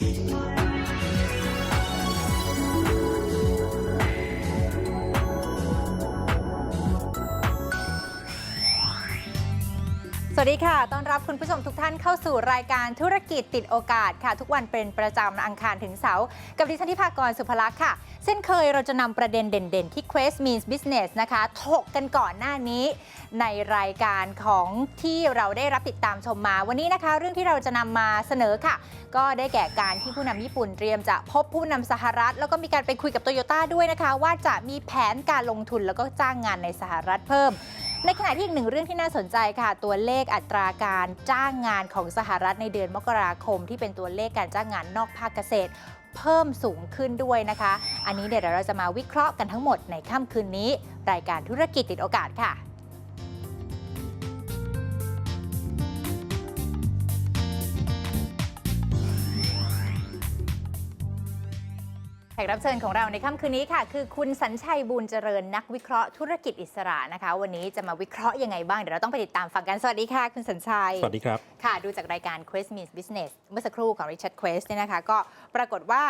Bye. สวัสดีค่ะ ต้อนรับคุณผู้ชมทุกท่านเข้าสู่รายการธุรกิจติดโอกาสค่ะ ทุกวันเป็นประจำอังคารถึงเสาร์กับดิฉันทิพากรสุภลักษณ์ค่ะ เช่นเคยเราจะนำประเด็นเด่น ๆ ที่ Quest Means Business นะคะ ถกกันก่อนหน้านี้ ในรายการของที่เราได้รับติดตามชมมา วันนี้นะคะ เรื่องที่เราจะนำมาเสนอค่ะ ก็ได้แก่การที่ผู้นำญี่ปุ่นเตรียมจะพบผู้นำสหรัฐ แล้วก็มีการไปคุยกับโตโยต้าด้วยนะคะ ว่าจะมีแผนการลงทุนแล้วก็จ้างงานในสหรัฐเพิ่ม ในขณะที่อีกหนึ่งเรื่องที่น่าสนใจค่ะ ตัวเลขอัตราการจ้างงานของสหรัฐในเดือนมกราคม ที่เป็นตัวเลขการจ้างงานนอกภาคเกษตร เพิ่มสูงขึ้นด้วยนะคะ อันนี้เดี๋ยวเราจะมาวิเคราะห์กันทั้งหมดในค่ำคืนนี้ รายการธุรกิจติดโอกาสค่ะ แขกรับเชิญของเราในค่ำคืนนี้ค่ะ คือคุณสัญชัยบุญเจริญนักวิเคราะห์ธุรกิจอิสระนะคะ วันนี้จะมาวิเคราะห์ยังไงบ้าง เดี๋ยวเราต้องไปติดตามฟังกันสวัสดีค่ะ คุณสัญชัย สวัสดีครับ ค่ะ ดูจากรายการ Quest Means Business เมื่อสักครู่ของ Richard Quest เนี่ยนะคะ ก็ปรากฏว่า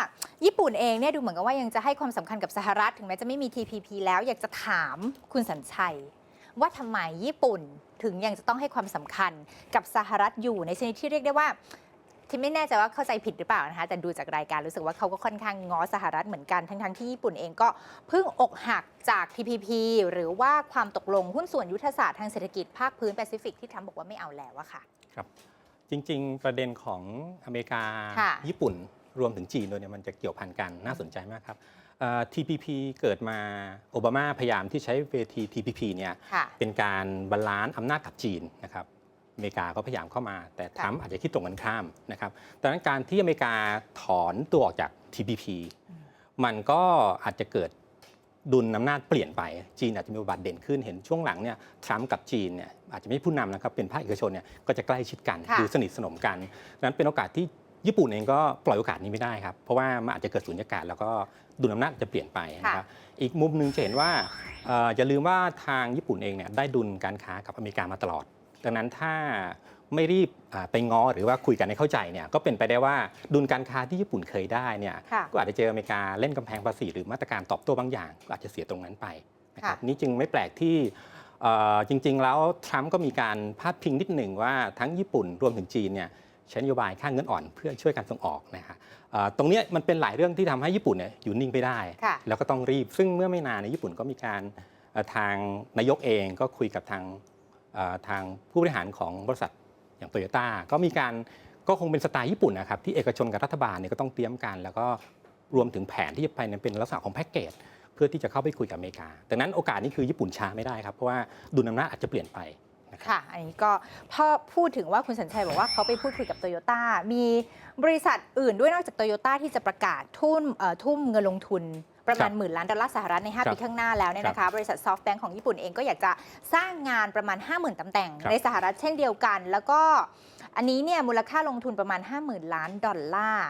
ญี่ปุ่นเองเนี่ยดูเหมือนกับว่ายังจะให้ความสำคัญกับสหรัฐ ถึงแม้จะไม่มี TPP แล้วอยากจะถามคุณสัญชัย ว่าทำไมญี่ปุ่นถึงยังจะต้องให้ความสำคัญกับสหรัฐอยู่ในชนิดที่เรียกได้ว่า ที่ไม่แน่ใจว่าเข้าใจผิดหรือเปล่านะคะแต่ดูจากรายการรู้สึกว่าเขาก็ค่อนข้างง้อสหรัฐเหมือนกันทั้งๆที่ญี่ปุ่นเองก็เพิ่งอกหักจาก TPP หรือว่าความตกลงหุ้นส่วนยุทธศาสตร์ทางเศรษฐกิจภาคพื้นแปซิฟิกที่ทรัมป์บอกว่าไม่เอาแล้วอะค่ะครับจริง ๆ ประเด็นของอเมริกาค่ะญี่ปุ่นรวมถึงจีนด้วยเนี่ยมันจะเกี่ยวพันกันน่าสนใจมากครับเอ่อ TPP เกิดมาโอบามาพยายามที่ใช้เวที TPP เนี่ยค่ะเป็นการบาลานซ์อำนาจกับจีนนะครับ อเมริกาก็พยายามเข้ามา แต่ทรัมป์อาจจะคิดตรงกันข้ามนะครับดังนั้นการที่อเมริกาถอนตัวออกจาก TPP มันก็อาจจะเกิดดุลอำนาจเปลี่ยนไป จีนอาจจะมีบทบาทเด่นขึ้น เห็นช่วงหลังเนี่ยทรัมป์กับจีนเนี่ยอาจจะไม่ใช่ผู้นำนะครับ เป็นภาคเอกชนเนี่ยก็จะใกล้ชิดกันค่ะดูสนิทสนมกันดังนั้นเป็นโอกาสที่ญี่ปุ่นเองก็ปล่อยโอกาสนี้ไม่ได้ครับ เพราะว่ามันอาจจะเกิดสุญญากาศแล้วก็ดุลอำนาจจะเปลี่ยนไปนะครับอีกมุมหนึ่งจะเห็นว่าเอ่ออย่าลืมว่าทางญี่ปุ่นเองเนี่ยได้ดุลการค้ากับอเมริกามาตลอด ดังนั้นถ้าไม่รีบอ่าไปง้อหรือว่าคุยกันให้เข้าใจเนี่ยก็เป็นไปได้ว่าดุลการค้าที่ญี่ปุ่นเคยได้เนี่ยค่ะก็อาจจะเจออเมริกาเล่นกำแพงภาษีหรือมาตรการตอบโต้บางอย่าง ก็อาจจะเสียตรงนั้นไปนะครับค่ะนี่จึงไม่แปลกที่เอ่อจริง ๆ แล้วทรัมป์ก็มีการพาดพิงนิดหนึ่งว่าทั้งญี่ปุ่นรวมถึงจีนเนี่ยใช้นโยบายค่าเงินอ่อนเพื่อช่วยการส่งออกนะฮะเอ่อตรงเนี้ยมันเป็นหลายเรื่องที่ทำให้ญี่ปุ่นเนี่ยอยู่นิ่งไปได้ค่ะแล้วก็ต้องรีบ ซึ่งเมื่อไม่นานในยญี่ปุ่นก็มีการเอ่อทางนายกเองก็คุยกับทางเอ่อ ทางผู้บริหารของบริษัทอย่างโตโยต้าก็มีการก็คงเป็นสไตล์ญี่ปุ่นนะครับที่เอกชนกับรัฐบาลเนี่ยก็ต้องเตรียมกัน แล้วก็รวมถึงแผนที่จะไปนี่ยเป็นลักษณะของแพ็กเกจเพื่อที่จะเข้าไปคุยกับอเมริกาดังนั้นโอกาสนี้คือญี่ปุ่นช้าไม่ได้ครับเพราะว่าดุลอำนาจอาจจะเปลี่ยนไปนะครับค่ะ อันนี้ก็พอพูดถึงว่าคุณสัญชัยบอกว่าเขาไปพูดคุยกับโตโยต้า มีบริษัทอื่นด้วยนอกจากโตโยต้าที่จะประกาศทุ่มเอ่อทุ่มเงินลงทุน ประมาณครับหมื่นล้านดอลลาร์สหรัฐในครั5บปีข้างหน้าแล้วเนี่ยนะคะบริษัทซอฟต์แบงก์ของญี่ปุ่นเองก็อยากจะสร้างงานประมาณ 50,000ตำแหน่งครับในสหรัฐเช่นเดียวกัน แล้วก็อันนี้เนี่ยมูลค่าลงทุนประมาณ 50,000 ล้านดอลลาร์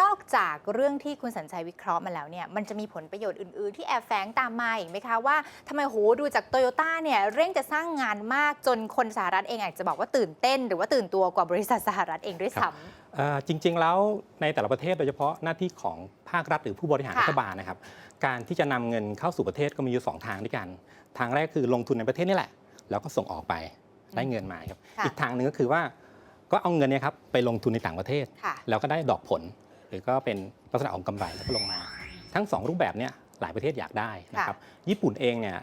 นอกจากเรื่องที่คุณสัญชัยวิเคราะห์มาแล้วเนี่ยมันจะมีผลประโยชน์อื่น ๆ ที่แอบแฝงตามมาอีกไหมคะ ว่าทำไมโหดูจากโตโยต้าเนี่ยเร่งจะสร้างงานมากจนคนสหรัฐเองอาจจะบอกว่าตื่นเต้น หรือว่าตื่นตัวกว่าบริษัทสหรัฐเองด้วยครัซ้บเอ่อ จริงๆแล้วในแต่ละประเทศโดยเฉพาะหน้าที่ของภาครัฐหรือผู้บริหารค่ะรัฐบาลนะครับ การที่จะนำเงินเข้าสู่ประเทศก็มีอยู่สองทางด้วยกัน ทางแรกคือลงทุนในประเทศนี่แหละ แล้วก็ส่งออกไปได้เงินมาครับค่ะอีกทางหนึ่งก็คือว่าก็เอาเงินเนี่ยครับไปลงทุนในต่างประเทศำค่ะแล้วก็ได้ดอกผล หรือก็เป็นลักษณะของกำไรแล้วก็ลงมา ทั้งสองรูปแบบเนี่ยหลายประเทศอยากได้นะครับ ญี่ปุ่นเองเนี่ย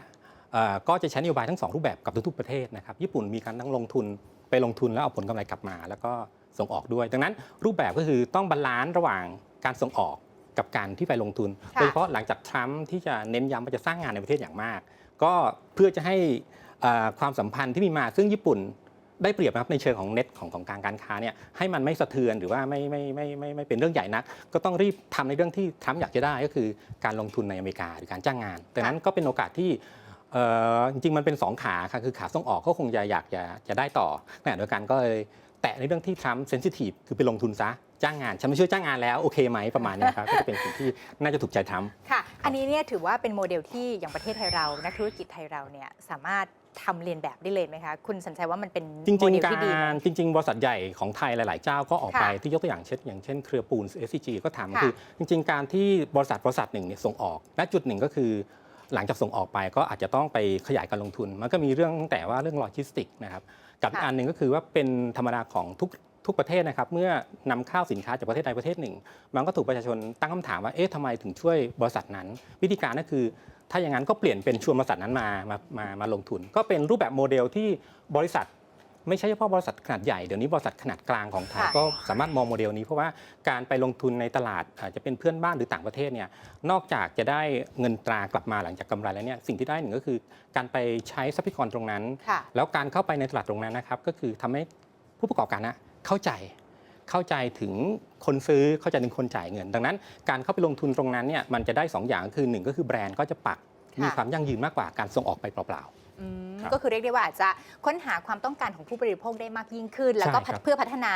เอ่อก็จะใช้นโยบายทั้งสองรูปแบบกับทุกๆประเทศนะครับ ญี่ปุ่นมีการทั้งลงทุนไปลงทุนแล้วเอาผลกำไรกลับมา แล้วก็ ส่งออกด้วย ดังนั้นรูปแบบก็คือต้องบาลานซ์ระหว่างการส่งออกกับการที่ไปลงทุนค่ะโดยเฉพาะหลังจากทรัมป์ที่จะเน้นย้ำว่าจะสร้างงานในประเทศอย่างมาก ก็เพื่อจะให้เอ่อความสัมพันธ์ที่มีมาซึ่งญี่ปุ่นได้เปรียบนะครับในเชิงของเน็ตของของการการค้าเนี่ยให้มันไม่สะเทือนหรือว่าไม่ไม่ไม่ไม่ไม่เป็นเรื่องใหญ่นัก ก็ต้องรีบทำในเรื่องที่ทรัมป์อยากจะได้ก็คือการลงทุนในอเมริกาหรือการจ้างงานดังนั้นก็เป็นโอกาสที่เอ่อจริงๆมันเป็น 2 ขาค่ะคือขาส่งออกก็คงจะอยากจะจะได้ต่อขณะเดียวกันก็เลยแตะในเรื่องที่ทรัมป์เซนซิทีฟคือไปลงทุนซะจ้างงาน ฉันไม่ช่วยจ้างงานแล้วโอเคไหมประมาณเนี้ยครับ ก็จะเป็นสิ่งที่น่าจะถูกใจทรัมป์ค่ะ อันนี้เนี่ยถือว่าเป็นโมเดลที่อย่างประเทศไทยเรา นักธุรกิจไทยเราเนี่ยสามารถทำเรียนแบบได้เลยไหมคะ คุณสัญชัยว่ามันเป็นจริงโมเดลๆที่ดีไหมการจริง ๆ บริษัทใหญ่ของไทยหลาย ๆ เจ้าก็ออกไปค่ะที่ยกตัวอย่างเช่นอย่างเช่นเครือปูน SCG ก็ทำค่ะคือ จริง ๆ การที่บริษัทบริษัทหนึ่งเนี่ยส่งออก และจุดหนึ่งก็คือ หลังจากส่งออกไปก็อาจจะต้องไปขยายการลงทุน มันก็มีเรื่องตั้งแต่ว่าเรื่องโลจิสติกนะครับกับอีกค่ะอันหนึ่งก็คือว่าเป็นธรรมดาของทุกทุกประเทศนะครับเมื่อนำเข้าสินค้าจากประเทศใดประเทศหนึ่ง มันก็ถูกประชาชนตั้งคำถามว่าเอ๊ะทำไมถึงช่วยบริษัทนั้น วิธีการก็คือ ถ้าอย่างนั้นก็เปลี่ยนเป็นชวนบริษัทนั้นมามามามาลงทุน ก็เป็นรูปแบบโมเดลที่บริษัท ไม่ใช่เฉพาะบริษัทขนาดใหญ่ เดี๋ยวนี้บริษัทขนาดกลางของไทยค่ะก็สามารถมองโมเดลนี้เพราะว่าการไปลงทุนในตลาดอาจจะเป็นเพื่อนบ้านหรือต่างประเทศเนี่ยนอกจากจะได้เงินตรากลับมาหลังจากกำไรแล้วเนี่ยสิ่งที่ได้หนึ่งก็คือ การไปใช้ทรัพยากรตรงนั้นค่ะแล้วการเข้าไปในตลาดตรงนั้นนะครับก็คือทำให้ผู้ประกอบการนะเข้าใจเข้าใจถึงคนซื้อเข้าใจถึงคนจ่ายเงิน ดังนั้น การเข้าไปลงทุนตรงนั้นเนี่ยมันจะได้สองอย่างคือหนึ่งก็คือแบรนด์ก็จะปักค่ะมีความยั่งยืนมากกว่าการส่งออกไปเปล่า อืมครับก็คือเรียกได้ว่าอาจจะค้นหาความต้องการของผู้บริโภคได้มากยิ่งขึ้น แล้วก็ใช่ครับเพื่อพัฒนา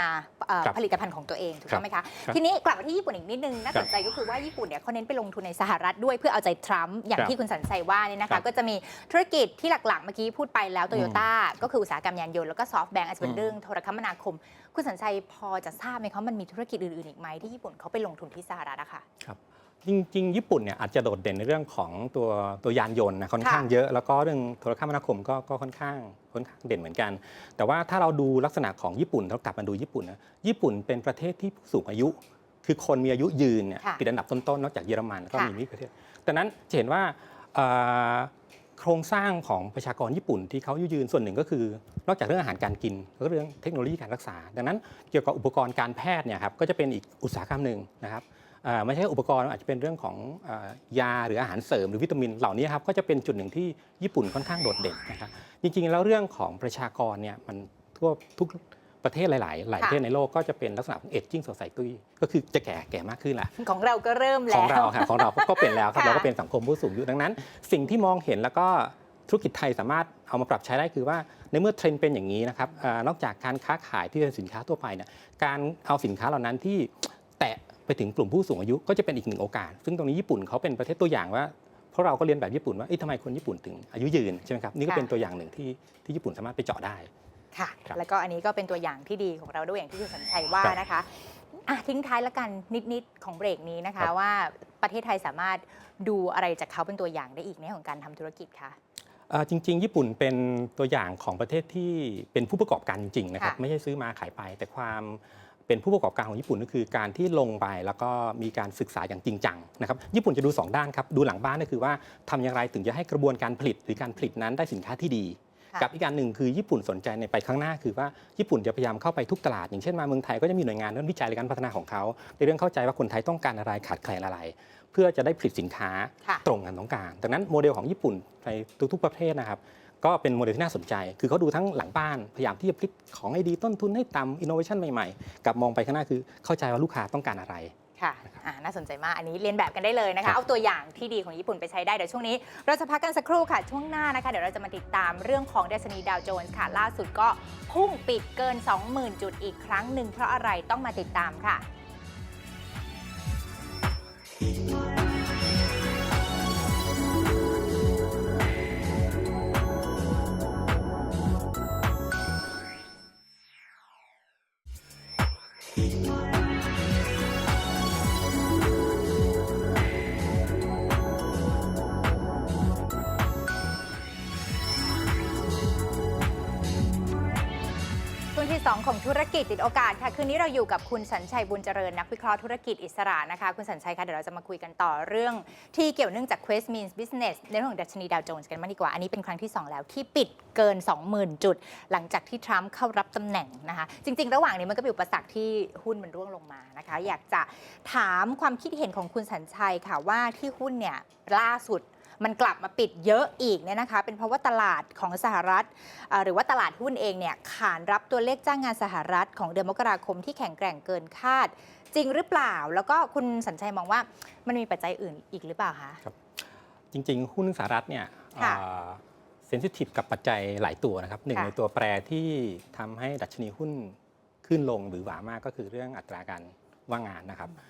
เอ่อครับผลิตภัณฑ์ของตัวเองถูกต้องไหมคะครับทีนี้กลับมาที่ญี่ปุ่นอีกนิดนึงน่าครัสบนใจก็คือว่าญี่ปุ่นเนี่ยเขาเน้นไปลงทุนในสหรัฐด้วยเพื่อเอาใจทรัมป์อย่างครับที่คุณสันชัยว่าเนี่ยนะครัคะ บก็จะมีธุรกิจที่หลักๆเมื่อกี้พูดไปแล้วโตโยต้าก็คืออุตสาหกรรมยานยนต์แล้วก็ซอฟต์แบงก์อาจจะเป็นอืม เรื่องโทรคมนาคม คุณสันชัยพอจะทราบไหมคะมันมีธุรกิจอื่นๆอีกไหมที่ญี่ปุ่นเขาไปลงทุนที่สหรัฐอะค่ะ จริงๆ ญี่ปุ่นเนี่ยอาจจะโดดเด่นในเรื่องของตัวตัวยานยนต์นะค่อนข้างเยอะ แล้วก็เรื่องโทรคมนาคมก็ก็ค่อนข้างค่อนข้างเด่นเหมือนกัน แต่ว่าถ้าเราดูลักษณะของญี่ปุ่นเรากลับมาดูญี่ปุ่นนะญี่ปุ่นเป็นประเทศที่ผู้สูงอายุ คือคนมีอายุยืนเนี่ยค่ะติดอันดับต้นๆนอกจากเยอรมันแล้วก็ค่ะมีนี่ประเทศดังนั้นจะเห็นว่าเอ่อโครงสร้างของประชากรญี่ปุ่นที่เขาอายุยืนส่วนหนึ่งก็คือ นอกจากเรื่องอาหารการกินก็เรื่องเทคโนโลยีการรักษา ดังนั้นเกี่ยวกับอุปกรณ์การแพทย์เนี่ยครับก็จะเป็นอีกอุตสาหกรรมหนึ่งนะครับอ่า ไม่ใช่อุปกรณ์อาจจะเป็นเรื่องของอายาหรืออาหารเสริมหรือวิตามินเหล่านี้ครับก็จะเป็นจุดหนึ่งที่ญี่ปุ่นค่อนข้างโดดเด่นนะครับจริงๆแล้วเรื่องของประชากรเนี่ยมันทั่วทุกประเทศหลาย ๆ หลายประเทศในโลกก็จะเป็นลักษณะของ aging society ก็คือจะแก่แก่มากขึ้นแหละของเราก็เริ่มขแล้องวเราค่ะของเราก็เป็นแล้วครับค่ะเราก็เป็นสังคมผู้สูงอายุดังนั้น สิ่งที่มองเห็นแล้วก็ธุรกิจไทยสามารถเอามาปรับใช้ได้คือว่าในเมื่อเทรนด์เป็นอย่างนี้นะครับอานอกจากการค้าขายที่เป็นสินค้าทั่วไปเนี่ยการเอาสินค้าเหล่านั้นที่แตะ ไปถึงกลุ่มผู้สูงอายุก็จะเป็นอีกหนึ่งโอกาส ซึ่งตรงนี้ญี่ปุ่นเขาเป็นประเทศตัวอย่างว่าเพราะเราก็เรียนแบบญี่ปุ่นว่าเอ๊ะทำไมคนญี่ปุ่นถึงอายุยืนใช่ไหมครับนี่ก็เป็นตัวอย่างหนึ่งที่ที่ญี่ปุ่นสามารถไปเจาะได้ค่ะครับแล้วก็อันนี้ก็เป็นตัวอย่างที่ดีของเราด้วยอย่างที่คุณสัญชัยว่าครับนะคะอะทิ้งท้ายแล้วกันนิดๆของเบรกนี้นะครัคะบว่าประเทศไทยสามารถดูอะไรจากเขาเป็นตัวอย่างได้อีกในของการทำธุรกิจคะเอ่อจริง ๆ ญี่ปุ่นเป็นตัวอย่างของประเทศที่เป็นผู้ประกอบการจริงๆนะครับค่ะไม่ใช่ซื้อมาขายไป แต่ความ เป็นผู้ประกอบการของญี่ปุ่นก็คือการที่ลงไปแล้วก็มีการศึกษาอย่างจริงจังนะครับญี่ปุ่นจะดู 2 ด้านครับดูหลังบ้านก็คือว่าทำอย่างไรถึงจะให้กระบวนการผลิตหรือการผลิตนั้นได้สินค้าที่ดีค่ะกับอีกการหนึ่งคือญี่ปุ่นสนใจในไปข้างหน้าคือว่าญี่ปุ่นจะพยายามเข้าไปทุกตลาด อย่างเช่นมาเมืองไทยก็จะมีหน่วยงานเรื่องวิจัยและการพัฒนาของเขา ในเรื่องเข้าใจว่าคนไทยต้องการอะไรขาดแคลนอะไร เพื่อจะได้ผลิตสินค้าค่ะตรงกันต้องการ ดังนั้นโมเดลของญี่ปุ่นในทุกๆประเทศนะครับ ก็เป็นโมเดลที่น่าสนใจ คือเขาดูทั้งหลังบ้าน พยายามที่จะพลิกของให้ดีต้นทุนให้ต่ำอินโนเวชันใหม่ๆ กับมองไปข้างหน้าคือเข้าใจว่าลูกค้าต้องการอะไรค่ะอ่าน่าสนใจมาก อันนี้เรียนแบบกันได้เลยนะครัคะบเอาตัวอย่างที่ดีของญี่ปุ่นไปใช้ได้ เดี๋ยวช่วงนี้ เราจะพักกันสักครู่ค่ะ ช่วงหน้านะคะ เดี๋ยวเราจะมาติดตามเรื่องของดัชนีดาวโจนส์ค่ะ ล่าสุดก็พุ่งปิดเกิน 20,000 จุดอีกครั้งหนึ่งเพราะอะไรต้องมาติดตามค่ะ ช่ 2 ของธุรกิจติดโอกาสค่ะ คืนนี้เราอยู่กับคุณสัญชัยบุญเจริญนักวิเคราะห์ธุรกิจอิสระนะคะ คุณสัญชัยคะเดี๋ยวเราจะมาคุยกันต่อเรื่องที่เกี่ยวเนื่องจาก Quest Means Business ในเรื่องของดัชนีดาวโจนส์กันมากดีกว่า อันนี้เป็นครั้งที่ 2 แล้วที่ปิดเกิน 20,000 จุด หลังจากที่ทรัมป์เข้ารับตำแหน่งนะคะ จริง ๆ ระหว่างนี้มันก็มีอุปสรรคที่หุ้นมันร่วงลงมานะคะ อยากจะถามความคิดเห็นของคุณสัญชัยค่ะว่าที่หุ้นเนี่ยล่าสุด มันกลับมาปิดเยอะอีกเนี่ยนะคะ เป็นเพราะว่าตลาดของสหรัฐเอ่อหรือว่าตลาดหุ้นเองเนี่ยขานรับตัวเลขจ้างงานสหรัฐของเดือนมกราคมที่แข็งแกร่งเกินคาด จริงหรือเปล่า แล้วก็คุณสัญชัยมองว่ามันมีปัจจัยอื่นอีกหรือเปล่าคะจริง ๆ หุ้นสหรัฐเนี่ยค่ะเซนซิทีฟกับปัจจัยหลายตัวนะครับหนึ่งค่ะในตัวแปรที่ทำให้ดัชนีหุ้นขึ้นลงหรือหวามากก็คือเรื่องอัตราการว่างงานนะครับแต่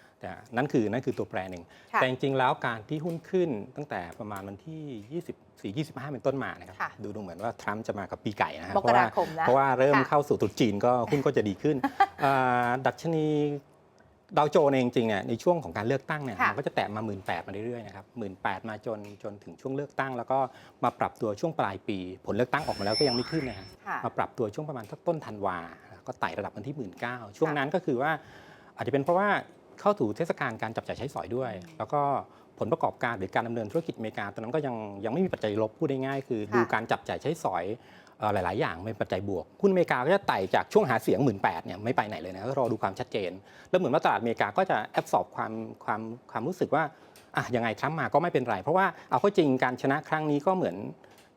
นั่นคือนั่นคือตัวแปรหนึ่งค่ะแต่จริงๆ แล้วการที่หุ้นขึ้นตั้งแต่ประมาณวันที่ 24 25 เป็นต้นมานะครับค่ะดูดูเหมือนว่าทรัมป์จะมากับปีไก่นะฮะมเพกราะราว่าคมนะเพราะว่าเริ่มค่ะเข้าสู่ตรุษจีนก็หุ้นก็จะดีขึ้นอ่าดัชนีดาวโจนส์เองจริงๆเนี่ยในช่วงของการเลือกตั้งเนี่ยค่ะมันก็จะแตะมา 1 8ื่นมาเรื่อยๆนะครับหมื่นแมาจนจนถึงช่วงเลือกตั้ง แล้วก็มาปรับตัวช่วงปลายปี ผลเลือกตั้งออกมาแล้วก็ยังไม่ขึ้นนะฮะค่ะมาปรับตัวช่วงประมาณสักต้นธันวาก็ไต่ระดับกันที่ 1 9ื่นช่วงค่ะนั้นก็คือว่าอาจจะเป็นเพราะว่า เข้าถูเทศกาลการจับจ่ายใช้สอยด้วยอืมแล้วก็ผลประกอบการหรือการดำเนินธุรกิจอเมริกาตอนนั้นก็ยังยังไม่มีปัจจัยลบพูดง่ายๆคือค่ะดูการจับจ่ายใช้สอยเอ่อหลาย ๆ อย่างเป็นปัจจัยบวกหุ้นอเมริกาก็จะไต่จากช่วงหาเสียง 1 8ื่นเนี่ยไม่ไปไหนเลยนะก็รอดูความชัดเจน แล้วเหมือนว่าตลาดอเมริกาก็จะแอบสอบความความความรู้สึกว่าอะยังไงทรัมป์มาก็ไม่เป็นไร เพราะว่าเอาเข้าจริงการชนะครั้งนี้ก็เหมือน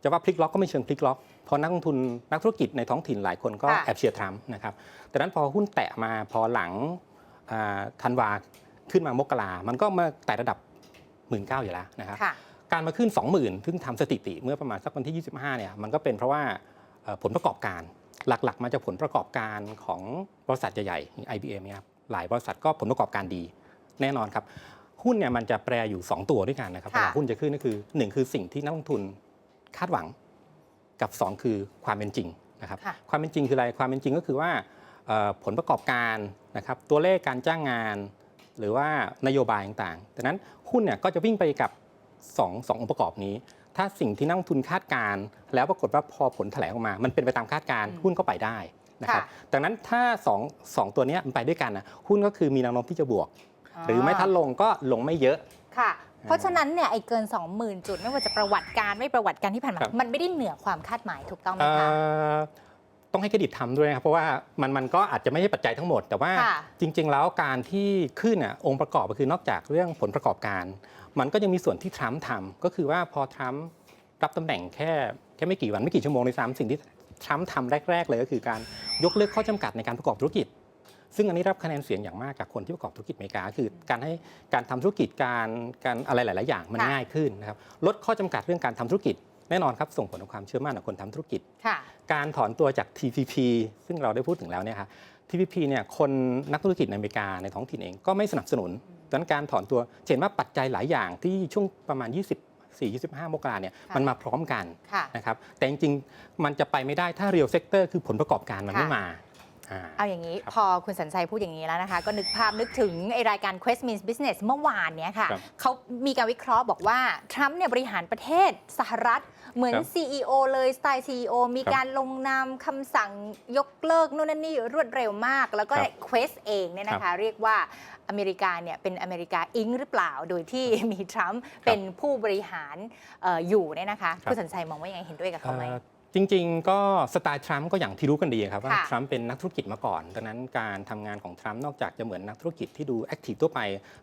จะว่าพลิกล็อกก็ไม่เชิงพลิกล็อกเพราะนักลงทุนนักธุรกิจในท้องถิ่นหลายคนก็ค่ะแอบเชียร์ทรัมป์นะครับแต่นั้นพอหุ้นแตะมาพอหลังอ่า ธันวาขึ้นมามกรามันก็มาแตะระดับ 1 9ื่นอยู่แล้วนะครับค่ะการมาขึ้น 20,000ซึ่งทำสถิติเมื่อประมาณสักวันที่ 25เนี่ยมันก็เป็นเพราะว่าเอ่อผลประกอบการหลักๆ มาจากผลประกอบการของบริษัทใหญ่ๆอย่าง IBM เนี่ยครับหลายบริษัทก็ผลประกอบการดี แน่นอนครับ หุ้นเนี่ยมันจะแปรอยู่ 2 ตัวด้วยกันนะครับค่ะเวลาหุ้นจะขึ้นก็คือ 1 คือสิ่งที่นักลงทุนคาดหวัง กับ 2 คือความเป็นจริงนะครับค่ะความเป็นจริงคืออะไรความเป็นจริงก็คือว่าเอ่อ ผลประกอบการนะครับตัวเลขการจ้างงาน หรือว่านโยบายต่างๆดังนั้นหุ้นเนี่ยก็จะวิ่งไปกับ2องสององค์ประกอบนี้ ถ้าสิ่งที่นักลงทุนคาดการณ์แล้วปรากฏว่าพอผลแถลงออกมา มันเป็นไปตามคาดการณ์อืมหุ้นก็ไปได้นะครับค่ะดังนั้นถ้า2องสองตัวเนี้ยมันไปด้วยกันนะหุ้นก็คือมีแนวโน้มที่จะบวก หรือไม่ถ้าลงก็ลงไม่เยอะค่ะเพราะฉะนั้นเนี่ยไอ้เกิน 20,000 จุดไม่ว่าจะประวัติการไม่ประวัติการที่ผ่านมาครับมันไม่ได้เหนือความคาดหมายถูกต้องไหมเอ่คะอ ต้องให้เครดิตทำด้วยนะครับเพราะว่ามันมันก็อาจจะไม่ใช่ปัจจัยทั้งหมด แต่ว่าค่ะจริง ๆ แล้วการที่ขึ้นอะองค์ประกอบก็คือนอกจากเรื่องผลประกอบการ มันก็ยังมีส่วนที่ทรัมป์ทำก็คือว่าพอทรัมป์รับตำแหน่งแค่แค่ไม่กี่วันไม่กี่ชั่วโมงในซ้ำสิ่งที่ทรัมป์ทำแรก ๆ เลยก็คือการยกเลิกข้อจำกัดในการประกอบธุรกิจ ซึ่งอันนี้รับคะแนนเสียงอย่างมากจากคนที่ประกอบธุรกิจอเมริกาคือการให้การทำธุรกิจการการอะไรหลาย ๆ อย่างมันค่ะง่ายขึ้นนะครับลดข้อจำกัดเรื่องการทำธุรกิจ แน่นอนครับส่งผลต่อความเชื่อมั่นของคนทำธุรกิจค่ะการถอนตัวจาก TPP ซึ่งเราได้พูดถึงแล้วเนี่ยครับ TPP เนี่ยคนนักธุรกิจในอเมริกาในท้องถิ่นเองก็ไม่สนับสนุนดังนั้นการถอนตัวเห็นว่าปัจจัยหลายอย่างที่ช่วงประมาณ24 25 มกราเนี่ยค่ะมันมาพร้อมกันค่ะนะครับแต่จริงๆ มันจะไปไม่ได้ถ้า real sector คือผลประกอบการมันไม่ค่ะมาอ่าเอาอย่างนี้ครับพอคุณสันชัยพูดอย่างนี้แล้วนะคะ ก็นึกภาพนึกถึงไอรายการ Quest Means Business เมื่อวานเนี้ยค่ะครับเขามีการวิเคราะห์บอกว่า ทรัมป์เนี่ยบริหารประเทศสหรัฐ เหมือน ครับ CEO เลยสไตล์ CEO มีครับการลงนามคำสั่งยกเลิกนู่นนั่นนี่รวดเร็วมาก แล้วก็ครับ Quest เองเนี่ยนะคะ เรียกว่าอเมริกาเนี่ยเป็นอเมริกาอิงหรือเปล่า โดยที่ มีทรัมป์เป็นผู้บริหารเอ่ออยู่เนี่ยนะคะ ครับ คุณสันชัยมองว่ายังไงเห็นด้วยกับเขาไหม เอ่อ จริงๆ ก็สไตล์ทรัมป์ก็อย่างที่รู้กันดีครับว่าค่ะทรัมป์เป็นนักธุรกิจมาก่อน ดังนั้นการทำงานของทรัมป์นอกจากจะเหมือนนักธุรกิจที่ดูแอคทีฟทั่วไป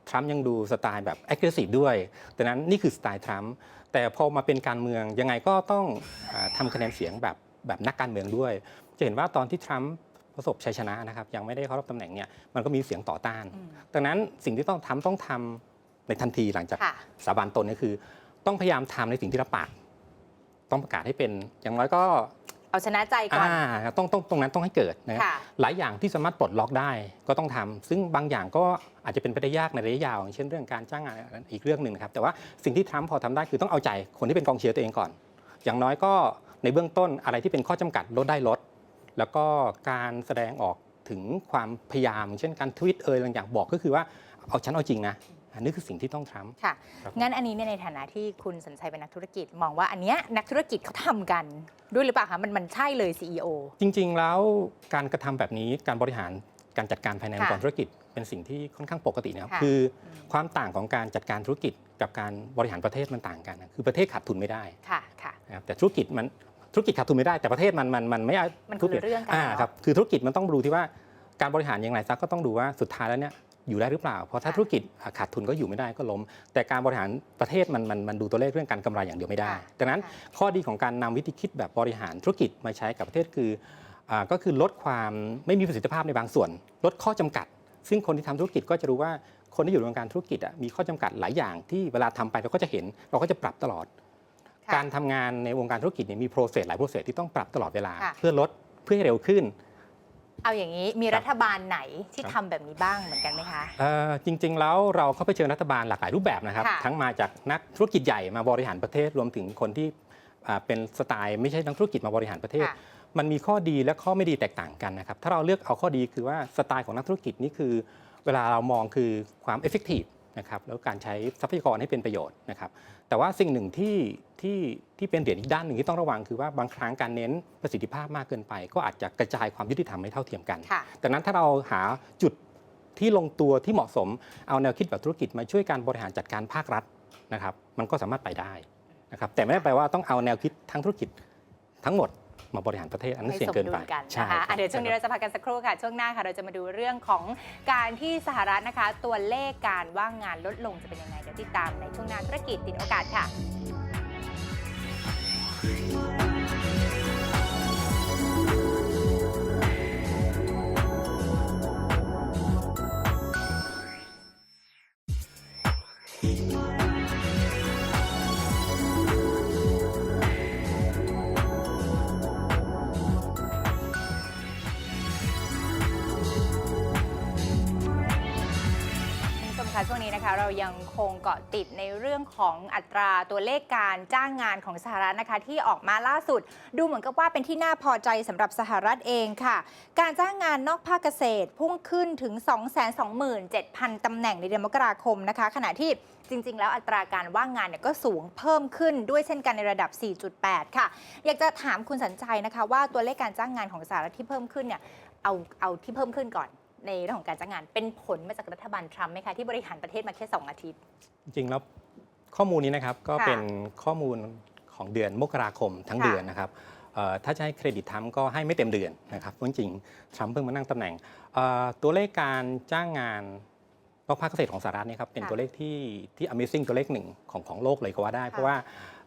ทรัมป์ยังดูสไตล์แบบแอคทีฟด้วยดังนั้นนี่คือสไตล์ทรัมป์แต่พอมาเป็นการเมืองยังไงก็ต้องอาทำคะแนนเสียงแบบแบบนักการเมืองด้วย จะเห็นว่าตอนที่ทรัมป์ประสบชัยชนะนะครับยังไม่ได้เข้ารับตำแหน่งเนี่ยมันก็มีเสียงต่อต้านอืมดังนั้นสิ่งที่ต้องทำต้องทำในทันทีหลังจากค่ะสาบานตนก็คือ ต้องพยายามทำในสิ่งที่รับปาก ต้องประกาศให้เป็นอย่างน้อยก็เอาชนะใจก่อน อ่าต้องต้องตรงนั้นต้องให้เกิดนะครับค่ะหลายอย่างที่สามารถปลดล็อกได้ก็ต้องทำซึ่งบางอย่างก็อาจจะเป็นไปได้ยากในระยะยาวอย่างเช่นเรื่องการจ้างงานอีกเรื่องหนึ่งนะครับ แต่ว่าสิ่งที่ทรัมป์พอทำได้คือต้องเอาใจคนที่เป็นกองเชียร์ตัวเองก่อน อย่างน้อยก็ในเบื้องต้นอะไรที่เป็นข้อจำกัดลดได้ลด แล้วก็การแสดงออกถึงความพยายามเช่นการทวิตเอ่ยบางอย่างบอกก็คือว่าเอาฉันเอาจริงนะ อันนี้คือสิ่งที่ต้องทำ ค่ะ ครับงั้นอันนี้เนี่ยในฐานะที่คุณสัญชัยเป็นนักธุรกิจ มองว่าอันเนี้ยนักธุรกิจเขาทำกันด้วยหรือเปล่าคะมันมันใช่เลย CEO จริง ๆ แล้วการกระทำแบบนี้การบริหารการจัดการภายในองค์กรค่ะธุรกิจเป็นสิ่งที่ค่อนข้างปกตินะครับค่ะคืออมความต่างของการจัดการธุรกิจกับการบริหารประเทศมันต่างกันนะคือประเทศขาดทุนไม่ได้ค่ะค่ะ นะครับแต่ธุรกิจมันธุรกิจขาดทุนไม่ได้แต่ประเทศมันมันมันไม่เอามันคนละเรื่องกันอ่าเนอะ ครับคือธุรกิจมันต้องดูที่ว่าการบริหารอย่างไรซะก็ต้องดูว่าสุดท้ายแล้วเนี่ย อยู่ได้หรือเปล่า เพราะถ้าค่ะธุรกิจอะขาดทุนก็อยู่ไม่ได้ก็ล้ม แต่การบริหารประเทศมันมันมันดูตัวเลขเรื่องการกำไรอย่างเดียวไม่ได้ค่ะดังนั้นค่ะข้อดีของการนำวิธีคิดแบบบริหารธุรกิจมาใช้กับประเทศคืออาก็คือลดความไม่มีประสิทธิภาพในบางส่วน ลดข้อจำกัด ซึ่งคนที่ทำธุรกิจก็จะรู้ว่าคนที่อยู่ในวงการธุรกิจอะมีข้อจำกัดหลายอย่างที่เวลาทำไปเราก็จะเห็นเราก็จะปรับตลอดค่ะการทำงานในวงการธุรกิจเนี่ยมีโปรเซสหลายโปรเซสที่ต้องปรับตลอดเวลาค่ะเพื่อลดเพื่อให้เร็วขึ้น เอาอย่างนี้มีครับรัฐบาลไหนที่ครับทำแบบนี้บ้างเหมือนกันไหมคะเอ่อจริง ๆ แล้วเราเข้าไปเจอรัฐบาลหลากหลายรูปแบบนะครับค่ะทั้งมาจากนักธุรกิจใหญ่มาบริหารประเทศรวมถึงคนที่อ่าเป็นสไตล์ไม่ใช่นักธุรกิจมาบริหารประเทศค่ะมันมีข้อดีและข้อไม่ดีแตกต่างกันนะครับถ้าเราเลือกเอาข้อดีคือว่าสไตล์ของนักธุรกิจนี่คือ เวลาเรามองคือความ effective นะครับแล้วการใช้ทรัพยากรให้เป็นประโยชน์นะครับแต่ว่าสิ่งหนึ่งที่ที่ที่เป็นเหรียญอีกด้านหนึ่งที่ต้องระวังคือว่าบางครั้งการเน้นประสิทธิภาพมากเกินไป ก็อาจจะกระจายความยุติธรรมไม่เท่าเทียมกันค่ะดังนั้นถ้าเราหาจุดที่ลงตัวที่เหมาะสมเอาแนวคิดแบบธุรกิจมาช่วยการบริหารจัดการภาครัฐนะครับ มันก็สามารถไปได้นะครับแต่ไม่ได้แปลว่าต้องเอาแนวคิดทั้งธุรกิจทั้งหมด มาบริหารประเทศอันนั้นให้เสี่ยสงมเกินดุไปลกันใช่นะคะคอะบเดี๋ยวช่วงนี้เราจะพักกันสักครู่ค่ะ ช่วงหน้าค่ะ เราจะมาดูเรื่องของการที่สหรัฐนะคะ ตัวเลขการว่างงานลดลงจะเป็นยังไงเดี๋ยวติดตามในช่วงหน้าธุรกิจติดโอกาสค่ะะช่วงนี้นะคะเรายังคงเกาะติดในเรื่องของอัตราตัวเลขการจ้างงานของสหรัฐนะคะ ที่ออกมาล่าสุด ดูเหมือนกับว่าเป็นที่น่าพอใจสำหรับสหรัฐเองค่ะ การจ้างงานนอกภาคเกษตรพุ่งขึ้นถึง 227,000ตำแหน่งในเดือนมกราคมนะคะ ขณะที่จริง ๆ แล้วอัตราการว่างงานเนี่ยก็สูงเพิ่มขึ้นด้วยเช่นกันในระดับ 4.8 ค่ะ อยากจะถามคุณสัญชัยนะคะ ว่าตัวเลขการจ้างงานของสหรัฐที่เพิ่มขึ้นเนี่ยเอาเอาที่เพิ่มขึ้นก่อน ในเรื่องของการจ้างงาน เป็นผลมาจากรัฐบาลทรัมป์ไหมคะที่บริหารประเทศมาแค่ 2 อาทิตย์ จริงๆแล้วข้อมูลนี้นะครับก็ค่ะเป็นข้อมูลของเดือนมกราคมทั้งค่ะเดือนนะครับเอ่อถ้าจะให้เครดิตทรัมป์ก็ให้ไม่เต็มเดือนนะครับเพราะจริงๆทรัมป์เพิ่งมานั่งตำแหน่งเอ่อตัวเลขการจ้างงานนอกภาคเกษตรของสหรัฐเนี่ยครับเป็นค่ะตัวเลขที่ที่ Amazing ตัวเลขหนึ่งของของโลกเลยก็ว่าได้ค่ะเพราะว่า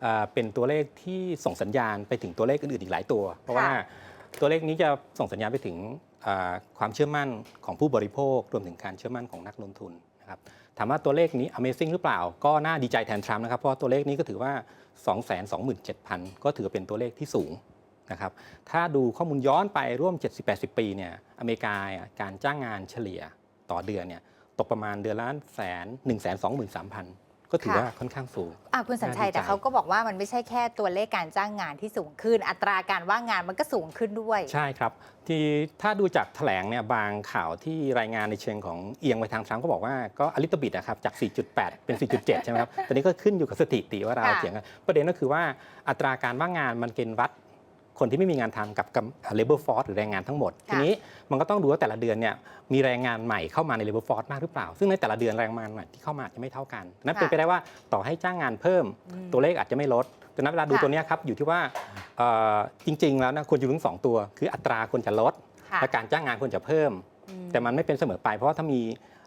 เอ่อเป็นตัวเลขที่ส่งสัญญาณไปถึงตัวเลขอื่นๆอีกหลายตัว เพราะว่าตัวเลขนี้จะส่งสัญญาณไปถึงเอ่อ ความเชื่อมั่นของผู้บริโภครวมถึงการเชื่อมั่นของนักลงทุนนะครับถามว่าตัวเลขนี้ Amazing หรือเปล่า ก็น่าดีใจแทนทรัมป์นะครับ เพราะตัวเลขนี้ก็ถือว่า 227,000 ก็ถือเป็นตัวเลขที่สูงนะครับ ถ้าดูข้อมูลย้อนไปร่วม 70-80 ปีเนี่ย อเมริกาการจ้างงานเฉลี่ยต่อเดือนเนี่ย ตกประมาณเดือนละแสนหนึ่งแสนสองหมื่นสามพัน ก็ถือค่ะว่าค่อนข้างสูง อะคุณสัญชัยน่าดีใจ แต่เขาก็บอกว่ามันไม่ใช่แค่ตัวเลขการจ้างงานที่สูงขึ้น อัตราการว่างงานมันก็สูงขึ้นด้วย ใช่ครับ ที่ถ้าดูจากแถลงเนี่ยบางข่าวที่รายงานในเชิงของเอียงไปทางทรัมป์ก็บอกว่าก็อลิตบิดนะครับจาก 4.8 เป็น 4.7 ใช่ไหมครับ ตอนนี้ก็ขึ้นอยู่กับสถิติว่าเราค่ะเถียงกันประเด็นก็คือว่าอัตราการว่างงานมันเป็นวัด คนที่ไม่มีงานทำกับกับ labor force หรือแรงงานทั้งหมด ทีนี้มันก็ต้องดูว่าแต่ละเดือนเนี่ยมีแรงงานใหม่เข้ามาใน labor force มากหรือเปล่า ซึ่งในแต่ละเดือนแรงงานใหม่ที่เข้ามาอาจจะไม่เท่ากัน นั้นเป็นไปได้ว่าต่อให้จ้างงานเพิ่มอืมตัวเลขอาจจะไม่ลดแต่นั้นเวลาดูค่ะตัวเนี้ยครับอยู่ที่ว่าเอ่อจริง ๆ แล้วนะควรจะรู้ทั้งสองตัว คืออัตราควรจะลดค่ะและการจ้างงานควรจะเพิ่มอืแต่มันไม่เป็นเสมอไปเพราะว่าถ้ามี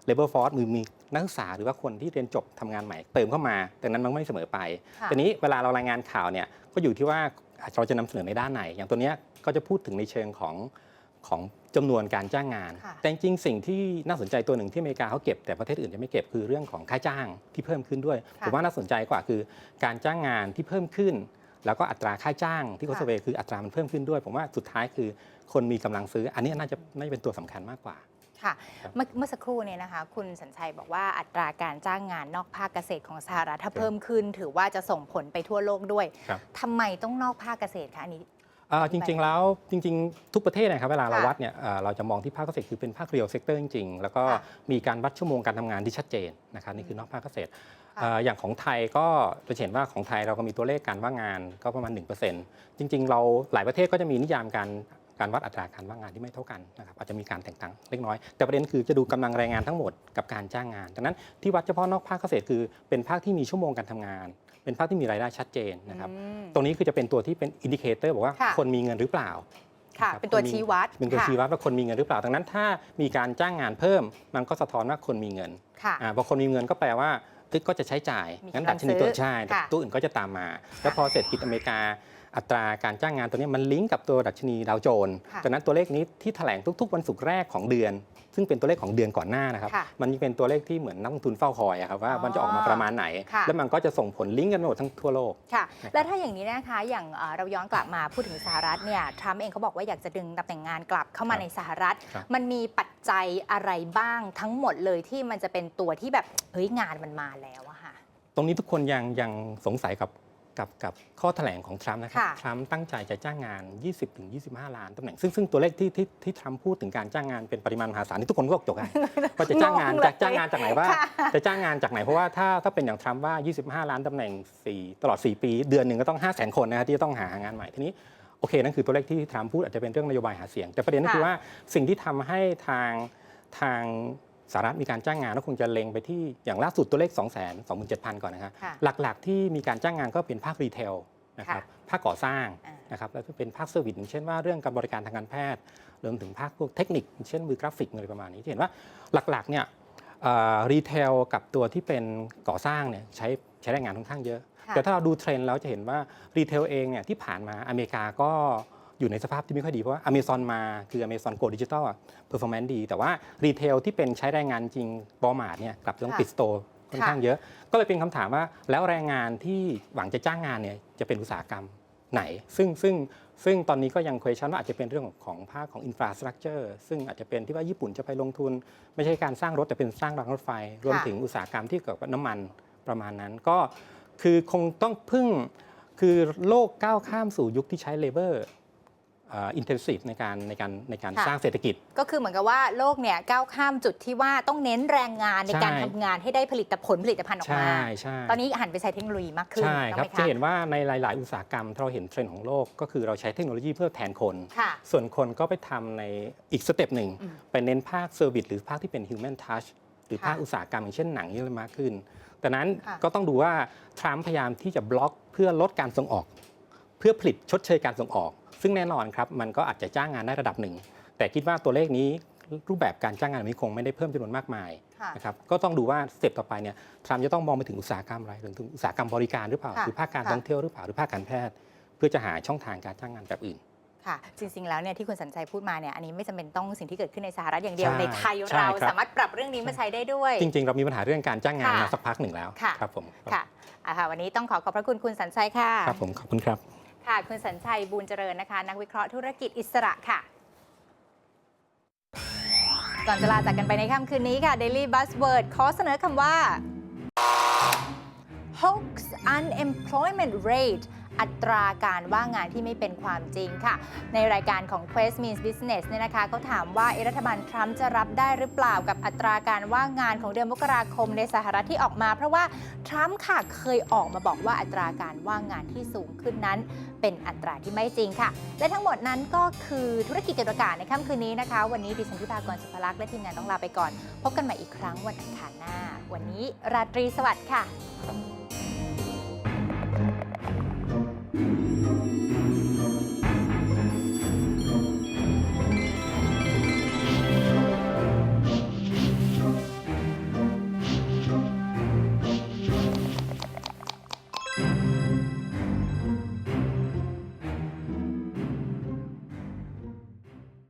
labor force มือมีนักศึกษาหรือว่าคนที่เรียนจบทำงานใหม่เติมเข้ามา แต่นั้นมันไม่เสมอไปค่ะทีนี้เวลาเรารายงานข่าวเนี่ยก็อยู่ที่ว่า เราจะนำเสนอในด้านไหน อย่างตัวเนี้ยก็จะพูดถึงในเชิงของของจำนวนการจ้างงานค่ะแต่จริงๆสิ่งที่น่าสนใจตัวหนึ่งที่อเมริกาเขาเก็บ แต่ประเทศอื่นจะไม่เก็บคือเรื่องของค่าจ้างที่เพิ่มขึ้นด้วยค่ะผมว่าน่าสนใจกว่าคือการจ้างงานที่เพิ่มขึ้น แล้วก็อัตราค่าจ้างที่เขาค่ะเสเวคืออัตรามันเพิ่มขึ้นด้วย ผมว่าสุดท้ายคือคนมีกำลังซื้อ อันนี้น่าจะน่าจะเป็นตัวสำคัญมากกว่า ค่ะครับเมื่อเมื่อสักครู่เนี่ยนะคะ คุณสัญชัยบอกว่าอัตราการจ้างงานนอกภาคเกษตรของสหรัฐถ้าเพิ่มขึ้น ถือว่าจะส่งผลไปทั่วโลกด้วย ครับทำไมต้องนอกภาคเกษตรคะอันนี้เอ่อจริง ๆ แล้วจริง ๆ ทุกประเทศนะครับเวลาเราค่ะวัดเนี่ยเอ่อเราจะมองที่ภาคเกษตรคือเป็นภาคเรียลเซกเตอร์จริงๆ แล้วก็ค่ะมีการวัดชั่วโมงการทำงานที่ชัดเจนนะครับนี่คือนอกภาคเกษตรค่ะเอ่ออย่างของไทยก็จะเห็นว่าของไทยเราก็มีตัวเลขการว่างงานก็ประมาณ 1%จริง ๆ เราหลายประเทศก็จะมีนิยามการ การวัดอัตราการว่างงานที่ไม่เท่ากันนะครับอาจจะมีการแตกต่างเล็กน้อย แต่ประเด็นคือจะดูกำลังแรงงานทั้งหมดกับการจ้างงานดังนั้นที่วัดเฉพาะนอกภาคเกษตรคือเป็นภาคที่มีชั่วโมงการทำงาน เป็นภาคที่มีรายได้ชัดเจนนะครับอืมตรงนี้คือจะเป็นตัวที่เป็นอินดิเคเตอร์บอกว่าค่ะคนมีเงินหรือเปล่าค่ะรับเป็นตัวคมีชี้วัดเป็นตัวค่ะชี้วัดว่าคนมีเงินหรือเปล่าดังนั้น ถ้ามีการจ้างงานเพิ่ม มันก็สะท้อนว่าคนมีเงินค่ะอ่าพอคนมีเงินก็แปลว่าเอ้ยก็จะใช้จ่ายมีงั้นกำลัดังชนีตัวซื้อใช่ค่ะตัวอื่นก็จะตามมา แล้วพอเศรษฐกิจอเมริกา อัตราการจ้างงานตัวเนี้ยมันลิงก์กับตัวดัชนีดาวโจนส์ค่ะดังนั้นตัวเลขนี้ที่แถลงทุก ๆ วันศุกร์แรกของเดือน ซึ่งเป็นตัวเลขของเดือนก่อนหน้านะครับค่ะมันเป็นตัวเลขที่เหมือนนักลงทุนเฝ้าคอยอะครับว่าอ๋อมันจะออกมาประมาณไหนค่ะแล้วมันก็จะส่งผลลิงก์กันหมดทั้งทั่วโลกค่ะ และถ้าอย่างนี้นะคะอย่างเอ่อเราย้อนกลับมาพูดถึงสหรัฐเนี่ยทรัมป์เองเขาบอกว่าอยากจะดึงตำแหน่งงานกลับเข้ามาครับในสหรัฐครับมันมีปัจจัยอะไรบ้างทั้งหมดเลยที่มันจะเป็นตัวที่แบบเฮ้ยงานมันมาแล้วอะค่ะตรงนี้ทุกคนยังยังสงสัยกับ กับกับข้อแถลงของทรัมป์นะครับค่ะทรัมป์ตั้งใจจะจ้างงาน 20-25 ล้านตำแหน่ง ซึ่งซึ่งตัวเลขที่ที่ที่ทรัมป์พูดถึงการจ้างงานเป็นปริมาณมหาศาลนี่ทุกคนก็จกกันว่าจะจ้างงานงงเลยจะจ้างงานจากไหนว่าค่ะจะจ้างงานจากไหน เพราะว่าถ้าถ้าเป็นอย่างทรัมป์ว่า 25 ล้านตำแหน่ง 4 ตลอด 4 ปี เดือนหนึ่งก็ต้อง 5 0 0 0 0 0 คนนะครับที่จะต้องหางานใหม่ทีนี้โอเค นั่นคือตัวเลขที่ทรัมป์พูดอาจจะเป็นเรื่องนโยบายหาเสียง แต่ประเด็นก็คือค่ะว่าสิ่งที่ทำให้ทางทาง สหรัฐมีการจ้างงานก็คงจะเล็งไปที่อย่างล่าสุดตัวเลข 2 2 7 0 0 0 ก่อนนะครับค่ะหลักๆ ที่มีการจ้างงานก็เป็นภาครีเทลนะครับภาคก่อสร้างอ่านะครับแล้วก็เป็นภาคเซอร์วิสอย่างเช่นว่าเรื่องการบริการทางการแพทย์รวมถึงภาคพวกเทคนิคอย่างเช่นมือกราฟิกอะไรประมาณนี้ที่เห็นว่าหลักๆเนี่ยรีเทลกับตัวที่เป็นก่อสร้างเนี่ยใช้ใช้แรงงานค่อนข้างเยอะ ค่ะ แต่ถ้าเราดูเทรนด์แล้วจะเห็นว่ารีเทลเองเนี่ยที่ผ่านมาอเมริกาก็ อยู่ในสภาพที่ไม่ค่อยดี เพราะว่าอเมซอนมาคืออเมซอนโกดิจิตอลเพอร์ฟอร์แมนซ์ดี แต่ว่ารีเทลที่เป็นใช้แรงงานจริงบอมาร์เนี่ยกลับต้องค่ะปิดสโตร์ค่อนข้างเยอะ ก็เลยเป็นคำถามว่าแล้วแรงงานที่หวังจะจ้างงานเนี่ยจะเป็นอุตสาหกรรมไหน ซึ่งซึ่งซึ่งตอนนี้ก็ยัง question ว่าอาจจะเป็นเรื่องของภาคของ infrastructure ซึ่งอาจจะเป็นที่ว่าญี่ปุ่นจะไปลงทุน ไม่ใช่การสร้างรถแต่เป็นสร้างรางรถไฟ รวมถึงอุตสาหกรรมที่เกี่ยวกับน้ำมันประมาณนั้น ก็คือคงต้องพึ่งคือโลกก้าวข้ามสู่ยุคที่ใช้ labor อิ นเทนซีฟในการในการในการค่ะสร้างเศรษฐกิจ ก็คือเหมือนกับว่าโลกเนี่ยก้าวข้ามจุดที่ว่าต้องเน้นแรงงานในการใช่ทำงานให้ได้ผลิตผลผลิตภัณฑ์ออกใช่มาใช่ตอนนี้หันไปใช้เทคโนโลยีมากขึ้นใช่ครับถูกไหมจะคะเห็นว่าในหลาย ๆ อุตสาหกรรมที่เราเห็นเทรนด์ของโลก ก็คือเราใช้เทคโนโลยีเพื่อแทนคนค่ะส่วนคนก็ไปทำในอีกสเต็ปหนึ่งอืมไปเน้นภาคเซอร์วิสหรือภาคที่เป็น Human Touch หรือค่ะภาคอุตสาหกรรมอย่างเช่นหนังนี่มากขึ้น แต่นั้นค่ะก็ต้องดูว่าทรัมป์พยายามที่จะบล็อกเพื่อลดการส่งออก เพื่อผลิตชดเชยการส่งออก ซึ่งแน่นอนครับมันก็อาจจะจ้างงานได้ระดับหนึ่ง แต่คิดว่าตัวเลขนี้รูปแบบการจ้างงานแบบนี้คงไม่ได้เพิ่มจำนวนมากมายค่ะนะครับก็ต้องดูว่าสเต็ปต่อไปเนี่ยทรัมป์จะต้องมองไปถึงอุตสาหกรรมอะไรหรือถึงอุตสาหกรรมบริการหรือเปล่าค่ะหรือภาคการค่ะท่องเที่ยวหรือเปล่าหรือภาคการแพทย์ เพื่อจะหาช่องทางการจ้างงานแบบอื่นค่ะจริงๆ แล้วเนี่ยที่คุณสัญชัยพูดมาเนี่ยอันนี้ไม่จำเป็นต้องสิ่งที่เกิดขึ้นในสหรัฐอย่างเดียวใช่ในไทยใช่เราครับสามารถปรับเรื่องนี้มาใช้ได้ด้วย จริง ๆ เรามีปัญหาเรื่องการจ้างงานค่ะมาสักพักหนึ่งแล้วค่ะครับผมค่ะอะค่ะวันนี้ต้องขอขอบพระคุณคุณสัญชัยค่ะครับผมขอบคุณครับ ค่ะคุณสัญชัยบูญเจริญนะคะ นักวิเคราะห์ธุรกิจอิสระค่ะ ก่อนจะลาจากกันไปในค่ำคืนนี้ค่ะ Daily Buzzword ขอเสนอคำว่า hoax unemployment rate อัตราการว่างงานที่ไม่เป็นความจริงค่ะ ในรายการของ Quest Means Business เนี่ยนะคะเขาถามว่ารัฐบาลทรัมป์จะรับได้หรือเปล่ากับอัตราการว่างงานของเดือนมกราคมในสหรัฐที่ออกมา เพราะว่าทรัมป์ค่ะเคยออกมาบอกว่าอัตราการว่างงานที่สูงขึ้นนั้น เป็นอัตราที่ไม่จริงค่ะ และทั้งหมดนั้นก็คือธุรกิจเกิดโอกาสในค่ำคืนนี้นะคะ วันนี้ดิฉันทิพากรสุภลักษณ์และทีมงานต้องลาไปก่อน พบกันใหม่อีกครั้งวันอังคารหน้า วันนี้ราตรีสวัสดิ์ค่ะ